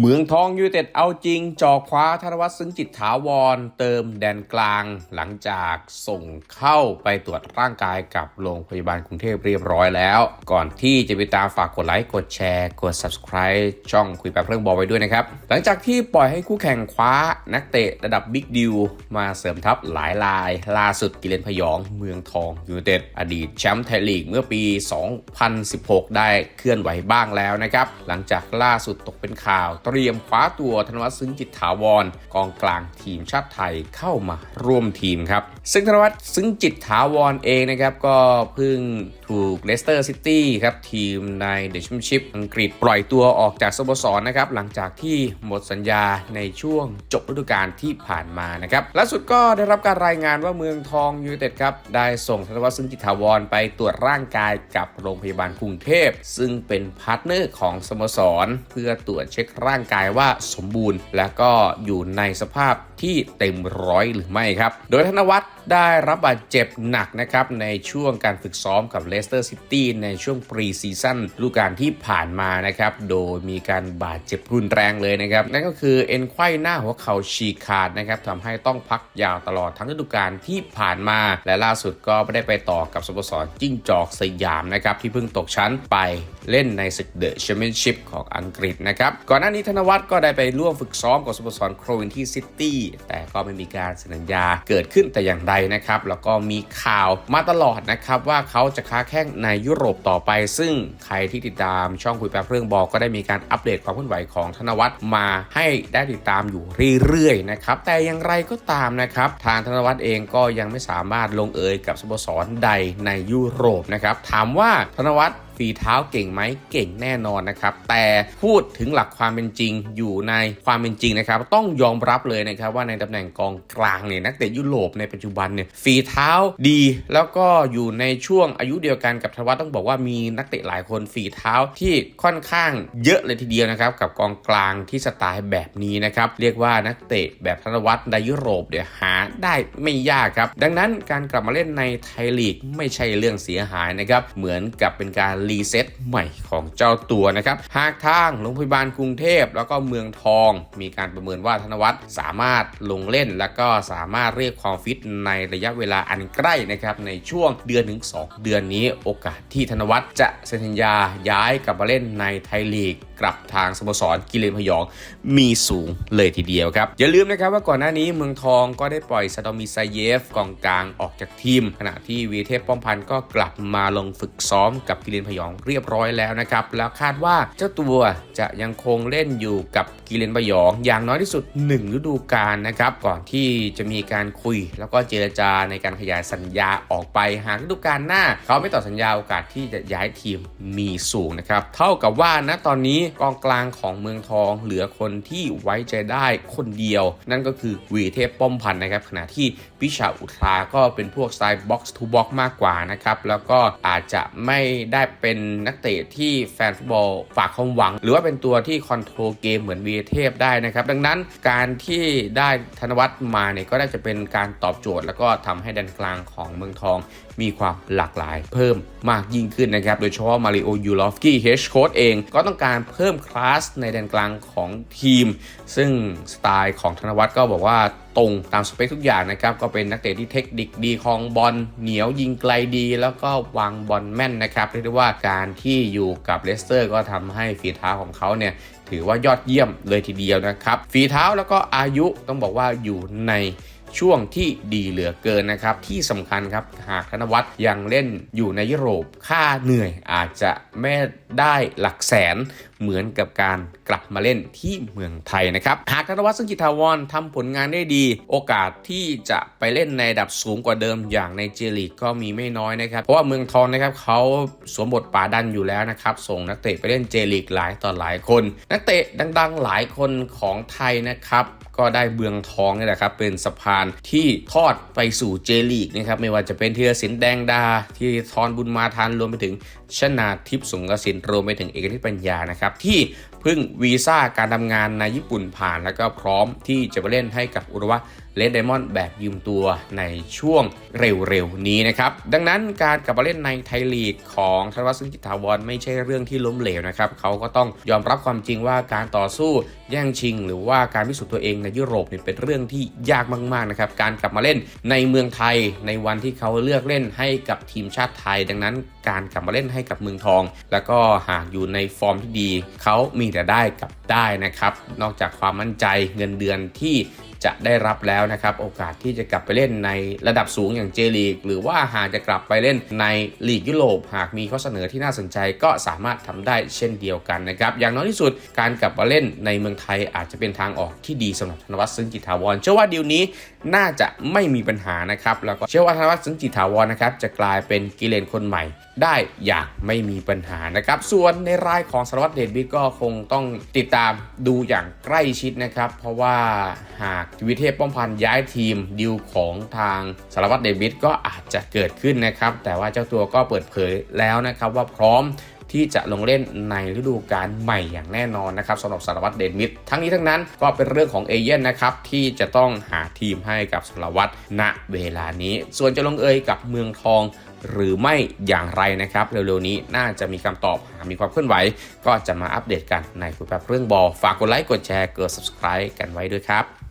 เมืองทองยูไนเต็ดเอาจริงจ่อคว้าธนวัฒน์ซึ้งจิตถาวร เติมแดนกลางหลังจากส่งเข้าไปตรวจร่างกายกับโรงพยาบาลกรุงเทพเรียบร้อยแล้ว ก่อนที่จะไปตามฝากกดไลค์กดแชร์กด subscribe ช่องคุยแบบเรื่องบอลไว้ด้วยนะครับ หลังจากที่ปล่อยให้คู่แข่งคว้านักเตะระดับบิ๊กดิวมาเสริมทัพหลายลาย ล่าสุดกิเลนพยองเมืองทองยูไนเต็ดอดีตแชมป์ไทยลีกเมื่อปี 2016 ได้เคลื่อนไหวบ้างแล้วนะครับหลังจากล่าสุดตกเป็นข่าวเตรียมคว้าตัวธนวัฒน์ซึ้งจิตถาวรกองกลางทีมชาติไทยเข้ามาร่วมทีมครับ ซึ่งธนวัฒน์ซึ้งจิตถาวรเองนะครับ ก็เพิ่งถูกเลสเตอร์ซิตี้ครับทีมในเดชมชิพอังกฤษปล่อยตัวออกจากสโมสรนะครับ หลังจากที่หมดสัญญาในช่วงจบฤดูกาลที่ผ่านมานะครับล่าสุดก็ได้รับการรายงานว่าเมืองทองยูไนเต็ดครับได้ส่งธนวัฒน์ซึ้งจิตถาวรไปตรวจร่างกายกับโรงพยาบาลกรุงเทพ ซึ่งเป็นพาร์ทเนอร์ของสโมสร เพื่อตรวจเช็คร่างางกายว่าสมบูรณ์ และก็อยู่ในสภาพที่เต็มร้อยหรือไม่ครับ โดยธนวัฒน์ ได้รับบาดเจ็บหนักนะครับในช่วงการฝึกซ้อมกับเลสเตอร์ซิตี้ในช่วงปรีซีซั่นฤดูกาลที่ผ่านมานะครับ โดยมีการบาดเจ็บรุนแรงเลยนะครับ นั่นก็คือเอ็นไขว้หน้าหัวเข่าฉีกขาดนะครับทำให้ต้องพักยาวตลอดทั้งฤดูกาลที่ผ่านมา และล่าสุดก็ไม่ได้ไปต่อกับสโมสรจิ้งจอกสยามนะครับที่เพิ่งตกชั้นไปเล่นในศึกเดอะแชมเปี้ยนชิพของอังกฤษนะครับ ก่อนหน้านี้ธนวัฒน์ก็ได้ไปร่วมฝึกซ้อมกับสโมสรโครเวนที่ซิตี้แต่ก็ไม่มีการสัญญาเกิดขึ้นแต่อย่างใดนะครับแล้วก็มีข่าวมาตลอดนะครับว่าเขาจะค้าแข้งในยุโรปต่อไป ซึ่งใครที่ติดตามช่องคุยแป๊บเรื่องบอกก็ได้มีการอัปเดตความเคลื่อนไหวของธนวัฒน์มาให้ได้ติดตามอยู่เรื่อยๆนะครับแต่อย่างไรก็ตามนะครับทางธนวัฒน์เองก็ยังไม่สามารถลงเอยกับสโมสรใดในยุโรปนะครับถามว่าธนวัฒน์ ฝีเท้าเก่งไหมเก่งแน่นอนนะครับ แต่พูดถึงหลักความเป็นจริงอยู่ในความเป็นจริงนะครับ ต้องยอมรับเลยนะครับว่าในตำแหน่งกองกลางเนี่ยนักเตะยุโรปในปัจจุบันเนี่ยฝีเท้าดี แล้วก็อยู่ในช่วงอายุเดียวกันกับธวัฒน์ต้องบอกว่ามีนักเตะหลายคนฝีเท้าที่ค่อนข้างเยอะเลยทีเดียวนะครับกับกองกลางที่สไตล์แบบนี้นะครับเรียกว่านักเตะแบบธนวัฒน์ในยุโรปเดี๋ยวหาได้ไม่ยากครับ ดังนั้นการกลับมาเล่นในไทยลีกไม่ใช่เรื่องเสียหายนะครับเหมือนกับเป็นการรีเซ็ตใหม่ของเจ้าตัวนะครับ หากทางโรงพยาบาลกรุงเทพ แล้วก็เมืองทอง มีการประเมินว่าธนวัฒน์สามารถลงเล่น แล้วก็สามารถเรียกความฟิตในระยะเวลาอันใกล้นะครับในช่วงเดือนถึง 2 เดือนนี้โอกาสที่ธนวัฒน์จะเซ็นสัญญาย้ายกลับมาเล่นในไทยลีกกลับทางสโมสรกิเลนพยองมีสูงเลยทีเดียวครับ อย่าลืมนะครับว่าก่อนหน้านี้เมืองทองก็ได้ปล่อยซาดอมิซาเยฟกองกลางออกจากทีม ขณะที่วีเทพป้อมพันธ์ก็กลับมาลงฝึกซ้อมกับกิเลนพยองเรียบร้อยแล้วนะครับ แล้วคาดว่าเจ้าตัวจะยังคงเล่นอยู่กับกิเลนพยองอย่างน้อยที่สุด 1 ฤดูกาลนะครับก่อนที่จะมีการคุย แล้วก็เจรจาในการขยายสัญญาออกไปหากฤดูกาลหน้า เขาไม่ต่อสัญญาโอกาสที่จะย้ายทีมมีสูงนะครับเท่ากับว่าณตอนนี้กองกลางของเมืองทองเหลือคนที่ไว้ใจได้คนเดียว นั่นก็คือวีเทพป้อมพันธ์นะครับ ขณะที่พิชาอุทราก็เป็นพวกสไตล์บ็อกซ์ทูบ็อกมากกว่านะครับ แล้วก็อาจจะไม่ได้เป็นนักเตะที่แฟนฟุตบอลฝากความหวัง หรือว่าเป็นตัวที่คอนโทรลเกมเหมือนวีเทพได้นะครับ ดังนั้นการที่ได้ธนวัฒน์มาเนี่ยก็ได้จะเป็นการตอบโจทย์ แล้วก็ทำให้แดนกลางของเมืองทอง มีความหลากหลายเพิ่มมากยิ่งขึ้นนะครับ โดยเฉพาะมาริโอยูลอฟกี้เฮชโค้ดเองก็ต้องการเพิ่มคลาสในแดนกลางของทีม ซึ่งสไตล์ของธนวัฒน์ก็บอกว่าตรงตามสเปคทุกอย่างนะครับ ก็เป็นนักเตะที่เทคนิคดีคลองบอลเหนียวยิงไกลดี แล้วก็วางบอลแม่นนะครับเรียกได้ว่าการที่อยู่กับเลสเตอร์ ก็ทำให้ฝีเท้าของเขาเนี่ยถือว่ายอดเยี่ยมเลยทีเดียวนะครับฝีเท้าแล้วก็อายุต้องบอกว่าอยู่ใน ช่วงที่ดีเหลือเกินนะครับ ที่สำคัญครับหากธนวัฒน์ยังเล่นอยู่ในยุโรปค่าเหนื่อยอาจจะไม่ได้หลักแสนเหมือนกับการกลับมาเล่นที่เมืองไทยนะครับหากธนวัฒน์ซึ่งกิตาวรทำผลงานได้ดี โอกาสที่จะไปเล่นในดับสูงกว่าเดิมอย่างในเจลีกก็มีไม่น้อยนะครับ เพราะว่าเมืองทองนะครับเขาสวมบทป่าดันอยู่แล้วนะครับ ส่งนักเตะไปเล่นเจลีกหลายต่อหลายคน นักเตะดังๆหลายคนของไทยนะครับ ก็ได้เบืองทองนี่แหละครับเป็นสะพานที่ทอดไปสู่เจลีกนะครับไม่ว่าจะเป็นเทียสินแดงดาที่ทอนบุญมาทานรวมไปถึงชนาทิพย์สงกระสินรวมไปถึงเอกนิปัญญานะครับที่เพิ่งวีซ่าการทำงานในญี่ปุ่นผ่านแล้วก็พร้อมที่จะไปเล่นให้กับอุรุวะ เลดไดมอนด์แบบยืมตัวในช่วงเร็วๆนี้นะครับ ดังนั้นการกลับมาเล่นในไทยลีกของธนวัฒน์ซึ่งจิตาวรไม่ใช่เรื่องที่ล้มเหลวนะครับ เขาก็ต้องยอมรับความจริงว่าการต่อสู้แย่งชิง หรือว่าการพิสูจน์ตัวเองในยุโรปเนี่ยเป็นเรื่องที่ยากมากๆนะครับ การกลับมาเล่นในเมืองไทยในวันที่เขาเลือกเล่นให้กับทีมชาติไทย ดังนั้นการกลับมาเล่นให้กับเมืองทอง แล้วก็หากอยู่ในฟอร์มที่ดี เขามีแต่ได้กับได้นะครับ นอกจากความมั่นใจเงินเดือนที่ จะได้รับแล้วนะครับ โอกาสที่จะกลับไปเล่นในระดับสูงอย่างเจลีก หรือว่าหากจะกลับไปเล่นในลีกยุโรป หากมีข้อเสนอที่น่าสนใจก็สามารถทำได้เช่นเดียวกันนะครับ อย่างน้อยที่สุดการกลับมาเล่นในเมืองไทยอาจจะเป็นทางออกที่ดีสำหรับธนวัฒน์ซึ่งจิตถาวรเชื่อว่าดีลนี้น่าจะไม่มีปัญหานะครับแล้วก็เชื่อว่าธนวัฒน์ซึ่งจิตถาวรนะครับจะกลายเป็นกิเลนคนใหม่ได้อย่างไม่มีปัญหานะครับ ส่วนในรายของสารวัตรเดชบิ๊กก็คงต้องติดตามดูอย่างใกล้ชิดนะครับ เพราะว่าหากวิเทพป้อมพันธ์ย้ายทีมดิวของทางสารวัตรเดชบิ๊กก็อาจจะเกิดขึ้นนะครับ แต่ว่าเจ้าตัวก็เปิดเผยแล้วนะครับว่าพร้อมที่จะลงเล่นในฤดูกาลใหม่อย่างแน่นอนนะครับสำหรับสารวัตรเดชมิตรทั้งนี้ทั้งนั้นก็เป็นเรื่องของเอเย่นนะครับที่จะต้องหาทีมให้กับสารวัตรณเวลานี้ ส่วนจะลงเอยกับเมืองทองหรือไม่อย่างไรนะครับ เร็วๆนี้น่าจะมีคำตอบหากมีความเคลื่อนไหว ก็จะมาอัปเดตกันในคุยแบบเรื่องบอลฝากกดไลค์กดแชร์กด subscribe กันไว้ด้วยครับ